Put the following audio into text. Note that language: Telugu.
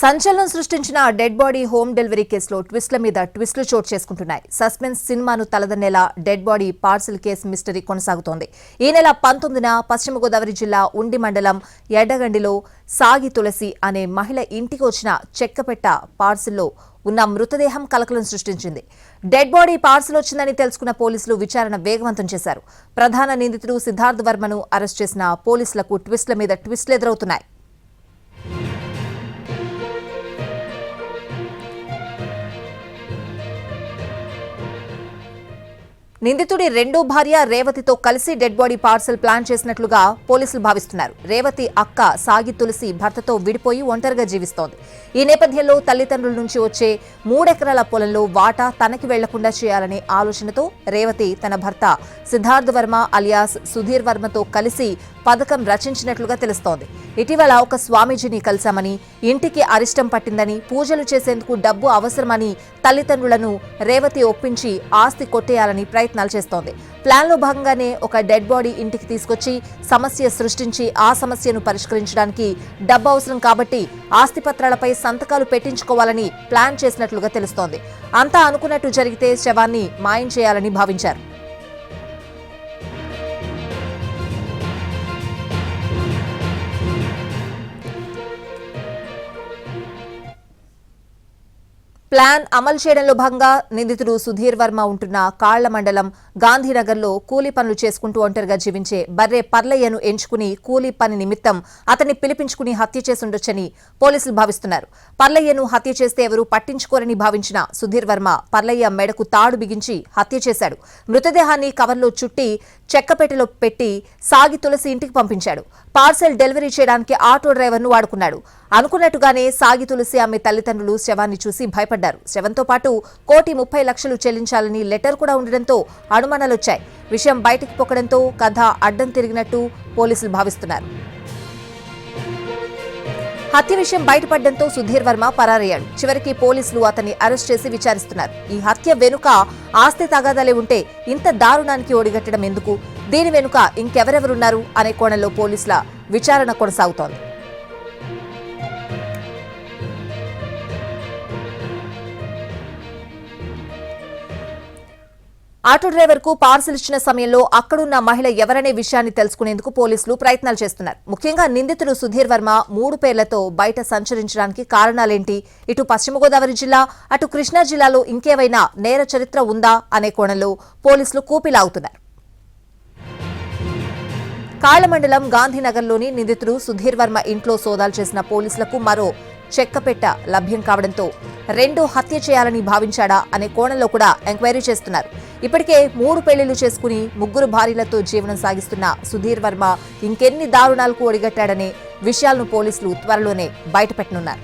సంచలనం సృష్టించిన డెడ్ బాడీ హోమ్ డెలివరీ కేసులో ట్విస్ట్ల మీద ట్విస్టులు చోటు చేసుకుంటున్నాయి. సస్పెన్స్ సినిమాను తలదన్నేలా dead body parcel case mystery కొనసాగుతోంది. ఈ నెల పంతొమ్మిదిన పశ్చిమ గోదావరి జిల్లా ఉండి మండలం ఎడ్డగండిలో సాగి తులసి అనే మహిళ ఇంటికి వచ్చిన చెక్కపెట్ట పార్సిల్లో ఉన్న మృతదేహం కలకలం సృష్టించింది. డెడ్ బాడీ పార్సిల్ వచ్చిందని తెలుసుకున్న పోలీసులు విచారణ వేగవంతం చేశారు. ప్రధాన నిందితుడు సిద్ధార్థ్ వర్మను అరెస్ట్ చేసిన పోలీసులకు ట్విస్ట్ల మీద ట్విస్టులు ఎదురవుతున్నాయి. నిందితుడి రెండో భార్య రేవతితో కలిసి డెడ్ బాడీ పార్సల్ ప్లాన్ చేసినట్లుగా పోలీసులు భావిస్తున్నారు. రేవతి అక్క సాగి తులసి భర్తతో విడిపోయి ఒంటరిగా జీవిస్తోంది. ఈ నేపథ్యంలో తల్లిదండ్రుల నుంచి వచ్చే మూడెకరాల పొలంలో వాటా తనకి వెళ్ళకుండా చేయాలనే ఆలోచనతో రేవతి తన భర్త సిద్ధార్థ్ వర్మ అలియాస్ సుధీర్ వర్మతో కలిసి పథకం రచించినట్లుగా తెలుస్తోంది. ఇటీవల ఒక స్వామీజీని కలిశామని ఇంటికి అరిష్టం పట్టిందని పూజలు చేసేందుకు డబ్బు అవసరమని తల్లిదండ్రులను రేవతి ఒప్పించి ఆస్తి కొట్టేయాలని ప్రయత్నాలు చేస్తోంది. ప్లాన్లో భాగంగానే ఒక డెడ్ బాడీ ఇంటికి తీసుకొచ్చి సమస్య సృష్టించి ఆ సమస్యను పరిష్కరించడానికి డబ్బు అవసరం కాబట్టి ఆస్తి పత్రాలపై సంతకాలు పెట్టించుకోవాలని ప్లాన్ చేసినట్లుగా తెలుస్తోంది. అంతా అనుకున్నట్టు జరిగితే శవాన్ని మాయం చేయాలని భావించారు. ప్లాన్ అమలు చేయడంలో భాగంగా నిందితుడు సుధీర్ వర్మ ఉంటున్న కాళ్ళ మండలం గాంధీనగర్లో కూలీ పనులు చేసుకుంటూ ఒంటరిగా జీవించే బర్రె పర్లయ్యను ఎంచుకుని కూలీ పని నిమిత్తం అతన్ని పిలిపించుకుని హత్య చేసుండొచ్చని పోలీసులు భావిస్తున్నారు. పర్లయ్యను హత్య చేస్తే ఎవరూ పట్టించుకోరని భావించిన సుధీర్ వర్మ పర్లయ్య మెడకు తాడు బిగించి హత్య చేశాడు. మృతదేహాన్ని కవర్లో చుట్టి చెక్కపేటలో పెట్టి సాగి తులసి ఇంటికి పంపించాడు. పార్సెల్ డెలివరీ చేయడానికి ఆటో డ్రైవర్ను వాడుకున్నాడు. అనుకున్నట్టుగానే సాగి తులసి ఆమె తల్లిదండ్రులు శవాన్ని చూసి భయపడ్డారు. శవంతో పాటు కోటి ముప్పై లక్షలు చెల్లించాలని లెటర్ కూడా ఉండడంతో అనుమానాలొచ్చాయి. విషయం బయటికి పొక్కడంతో కథ అడ్డం తిరిగినట్టు పోలీసులు భావిస్తున్నారు. హత్య విషయం బయటపడడంతో సుధీర్ వర్మ పరారయ్యాడు. చివరికి పోలీసులు అతన్ని అరెస్ట్ చేసి విచారిస్తున్నారు. ఈ హత్య వెనుక ఆస్తి తగాదాలే ఉంటే ఇంత దారుణానికి ఒడిగట్టడం ఎందుకు? దీని వెనుక ఇంకెవరెవరున్నారు? అనే కోణంలో పోలీసుల విచారణ కొనసాగుతోంది. ఆటో డ్రైవర్కు పార్సిల్ ఇచ్చిన సమయంలో అక్కడున్న మహిళ ఎవరనే విషయాన్ని తెలుసుకునేందుకు పోలీసులు ప్రయత్నాలు చేస్తున్నారు. ముఖ్యంగా నిందితుడు సుధీర్ వర్మ మూడు పేర్లతో బయట సంచరించడానికి కారణాలేంటి? ఇటు పశ్చిమ గోదావరి జిల్లా అటు కృష్ణా జిల్లాలో ఇంకేవైనా నేర చరిత్ర ఉందా అనే కోణంలో పోలీసులు కూపిలాగుతున్నారు. కాళ్ళమండలం గాంధీనగర్లోని నిందితుడు సుధీర్ వర్మ ఇంట్లో సోదాలు చేసిన పోలీసులకు మరో చెక్కపెట్ట లభ్యం కావడంతో రెండో హత్య చేయాలని భావించాడా అనే కోణంలో కూడా ఎంక్వైరీ చేస్తున్నారు. ఇప్పటికే మూడు పెళ్ళిళ్ళు చేసుకుని ముగ్గురు భార్యలతో జీవనం సాగిస్తున్న సుధీర్ వర్మ ఇంకెన్ని దారుణాలకు ఒడిగట్టాడనే విషయాలను పోలీసులు త్వరలోనే బయటపెట్టనున్నారు.